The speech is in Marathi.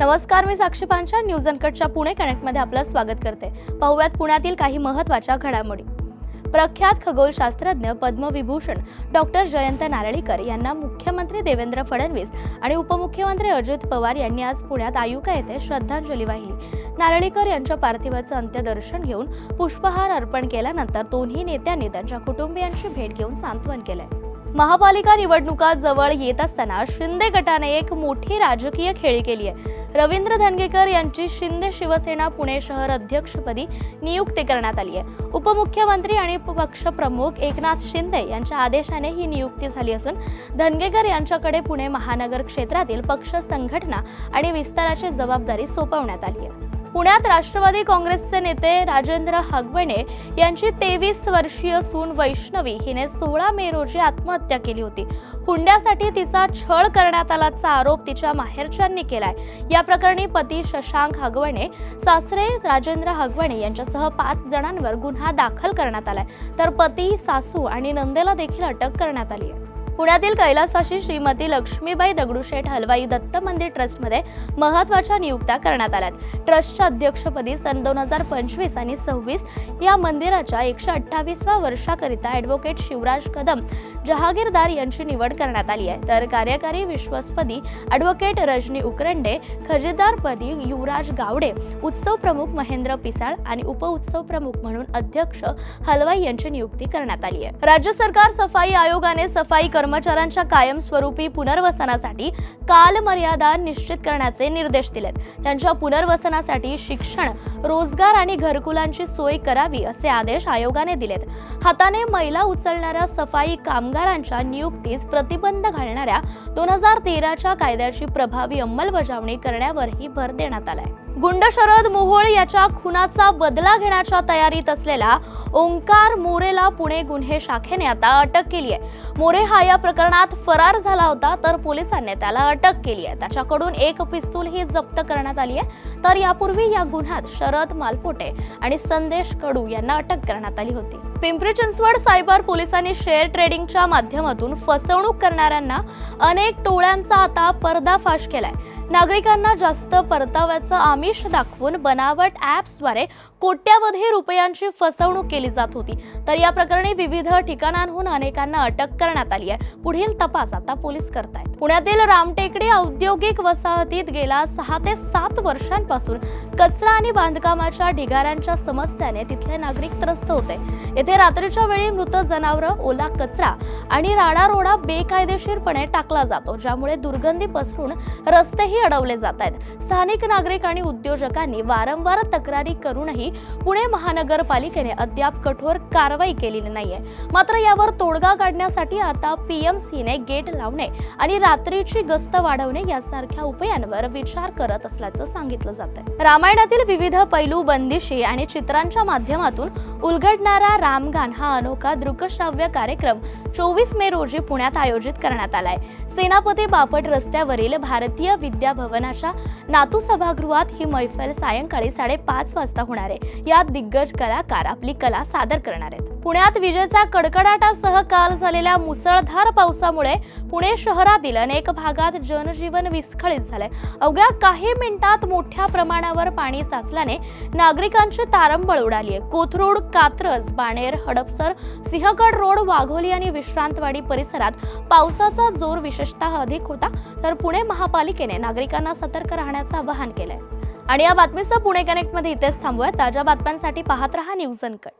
नमस्कार मी साक्षी पांचाळ. न्यूज अनकटच्या पुणे कनेक्टमध्ये आपलं स्वागत करते. पाहुयात पुण्यातील काही महत्त्वाच्या घडामोडी. प्रख्यात खगोलशास्त्रज्ञ पद्मविभूषण डॉक्टर जयंत नारळीकर यांना मुख्यमंत्री देवेंद्र फडणवीस आणि उपमुख्यमंत्री अजित पवार यांनी आज पुण्यात आयुका येथे श्रद्धांजली वाहिली. नारळीकर यांच्या पार्थिवाचं अंत्यदर्शन घेऊन पुष्पहार अर्पण केल्यानंतर दोन्ही नेत्यांनी त्यांच्या कुटुंबियांची भेट घेऊन सांत्वन केलंय. महापालिका निवडणुका जवळ येत असताना शिंदे गटाने एक मोठी राजकीय खेळी केली आहे रवींद्र धनगेकर यांची शिंदे शिवसेना पुणे शहर अध्यक्षपदी नियुक्ती करण्यात आली आहे. उपमुख्यमंत्री आणि पक्षप्रमुख एकनाथ शिंदे यांच्या आदेशाने ही नियुक्ती झाली असून धनगेकर यांच्याकडे पुणे महानगर क्षेत्रातील पक्ष संघटना आणि विस्ताराची जबाबदारी सोपवण्यात आली आहे. पुण्यात राष्ट्रवादी काँग्रेसचे नेते राजेंद्र हगवणे यांची तेवीस वर्षीय सून वैष्णवी हिने सोळा मे रोजी आत्महत्या केली होती. हुंड्यासाठी तिचा छळ करण्यात आल्याचा आरोप तिच्या माहेरच्यांनी केलाय. या प्रकरणी पती शशांक हगवणे सासरे राजेंद्र हगवणे यांच्यासह पाच जणांवर गुन्हा दाखल करण्यात आलाय. तर पती सासू आणि नंदेला देखील अटक करण्यात आली आहे. पुण्यातील कैलासाशी श्रीमती लक्ष्मीबाई दगडूशेठ हलवाई दत्त मंदिर ट्रस्टमध्ये महत्त्वाच्या नियुक्त्या करण्यात आल्यात. ट्रस्टच्या अध्यक्षपदी सन दोन हजार पंचवीस आणि सव्वीस या मंदिराच्या एकशे अठ्ठावीसव्या वर्षाकरिता ॲडव्होकेट शिवराज कदम जहागीरदार यांची निवड करण्यात आली आहे. तर कार्यकारी विश्वसपदी ॲडव्होकेट रजनी उकरंडे खजेदारपदी युवराज गावडे उत्सव प्रमुख महेंद्र पिसाळ आणि उपउत्सव प्रमुख म्हणून अध्यक्ष हलवाई यांची नियुक्ती करण्यात आली आहे. राज्य सरकार सफाई आयोगाने सफाई कर्मचाऱ्यांच्या कायमस्वरूपी पुनर्वसनासाठी कालमर्यादा निश्चित करण्याचे निर्देश दिलेत. त्यांच्या पुनर्वसनासाठी शिक्षण रोजगार आणि घरकुलांची सोय करावी असे आदेश आयोगाने दिलेत. हाताने मैला उचलणाऱ्या सफाई काम कामगारांच्या नियुक्तीस प्रतिबंध घालणाऱ्या दोन हजार तेराच्या कायद्याची प्रभावी अंमलबजावणी करण्यावरही भर देण्यात आलाय. गुंड शरद मोहोळ याच्या खुनाचा बदला घेण्याच्या तयारीत असलेला ओंकार मोरेला पुणे गुन्हे शाखेने आता अटक केली आहे. मोरे हा या प्रकरणात फरार झाला होता तर पोलिसांनी त्याला अटक केली आहे. त्याच्याकडून एक पिस्तूल ही जप्त करण्यात आली आहे. तर यापूर्वी या गुन्ह्यात शरद मालपोटे आणि संदेश कडू यांना अटक करण्यात आली होती. पिंपरी चिंचवड सायबर पोलिसांनी शेअर ट्रेडिंगच्या माध्यमातून फसवणूक करणाऱ्यांना अनेक टोळ्यांचा आता पर्दाफाश केलाय. नागरिकांना जास्त परताव्याचं आमिष दाखवून बनावट ॲप्सद्वारे कोट्यावधी रुपयांची फसवणूक केली जात होती. तर या प्रकरणी विविध ठिकाणांहून अनेकांना अटक करण्यात आली आहे. पुढील तपास आता पोलीस करतायत. पुण्यातील रामटेकडे औद्योगिक वसाहतीत गेल्या सहा ते सात वर्षांपासून कचरा आणि बांधकामाच्या ढिगाऱ्यांच्या समस्याने तिथले नागरिक त्रस्त होते. येथे रात्रीच्या वेळी मृत जनावरं ओला कचरा आणि राडारोडा बेकायदेशीरपणे टाकला जातो ज्यामुळे दुर्गंधी पसरून रस्तेही अडवले जात आहेत. स्थानिक नागरिक आणि उद्योजकांनी वारंवार तक्रारी करूनही पुणे महानगरपालिकेने अद्याप कठोर कारवाई केलेली नाहीये. मात्र यावर तोडगा काढण्यासाठी आता पीएमसीने गेट लावणे आणि रात्रीची गस्त वाढवणे यासारख्या उपायांवर विचार करत असल्याचं सांगितलं जात आहे रामायणातील विविध पैलू बंदिशी आणि चित्रांच्या माध्यमातून उलगडणारा रामगान हा अनोखा दृकश्राव्य कार्यक्रम चोवीस मे रोजी पुण्यात आयोजित करण्यात आलाय. सेनापती बापट रस्त्यावरील भारतीय विद्या भवनाच्या नातू सभागृहात ही मैफल सायंकाळी साडेपाच वाजता होणार आहे. यात दिग्गज कलाकार आपली कला सादर करणार आहेत. पुण्यात विजेचा कडकडाटासह काल झालेल्या मुसळधार पावसामुळे पुणे शहरातील अनेक भागात जनजीवन विस्कळीत झाले अवघ्या काही मिनिटात मोठ्या प्रमाणावर पाणी साचल्याने नागरिकांची तारंबळ उडाली आहे कोथरूड कात्रज बाणेर हडपसर सिंहगड रोड वाघोली आणि विश्रांतवाडी परिसरात पावसाचा जोर विशेषतः अधिक होता. तर पुणे महापालिकेने नागरिकांना सतर्क राहण्याचं आवाहन केलंय. आणि या बातमीचं पुणे कनेक्टमध्ये इथेच थांबूया ताज्या बातम्यांसाठी पाहत रहा न्यूज अनकट.